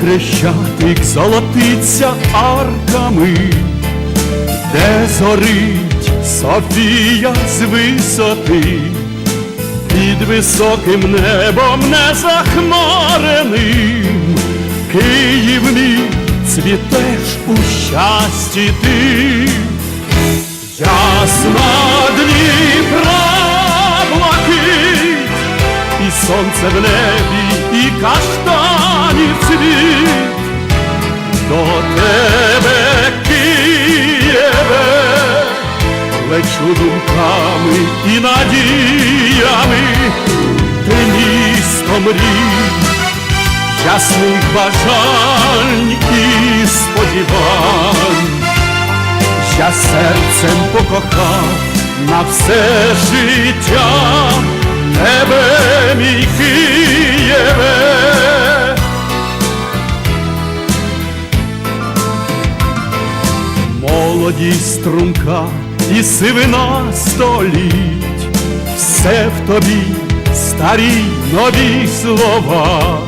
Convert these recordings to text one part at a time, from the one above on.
хрещатик золотиться арками, де зорить Софія з висоти, під високим небом незахмареним, Київ мій цвітеш у щасті ти, ясна Дніпра блакить, і сонце в небі, і каштанів цвіт, до тебе, Києве, лечу думками і надіями, ти місто мрій, ясних бажань і сподівань. Я серцем покохав на все життя тебе, мій Києве. Молодість струнка і сивина століть, все в тобі старі нові слова.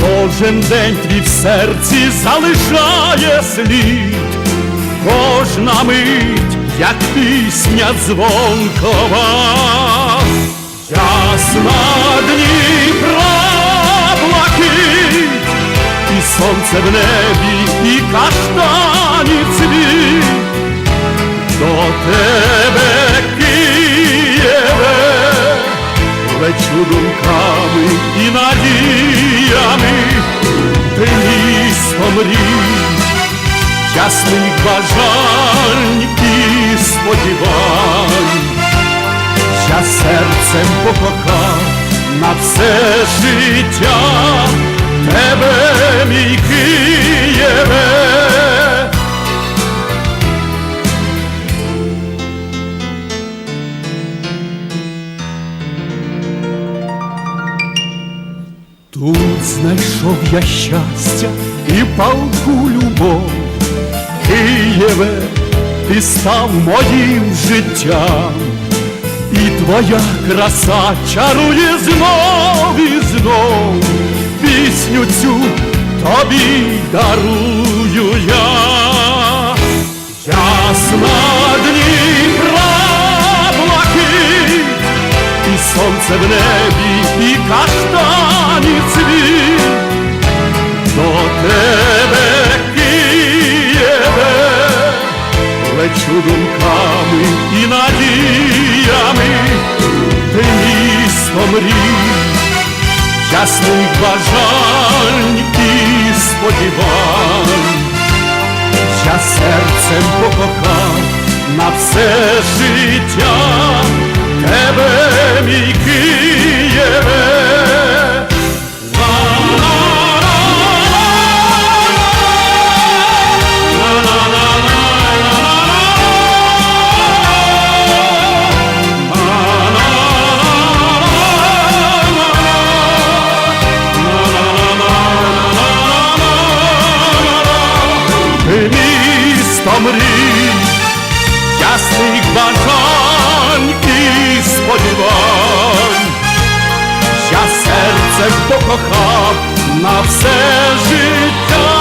Кожен день твій в серці залишає слід, кожна мить, як пісня дзвонкова, ясна Дніпра блакить, і сонце в небі, і каштанів цвіт, думками і надіями, ти місто мрій, ясних бажань і сподівань. Я серцем покохав на все життя. Тебе, мій Тут знайшов я щастя і палку любов, Києве, ти став моїм життям, і твоя краса чарує знов і знов, пісню цю тобі дарую я, сонце в небі, і каштанів цвіт, до тебе, Києве, лечу думками і надіями, ти місто мрій, ясних бажань і сподівань. Я серцем покохав на все життя тебе, мій Києве. Ти місто мрій, ясних Покохав на все життя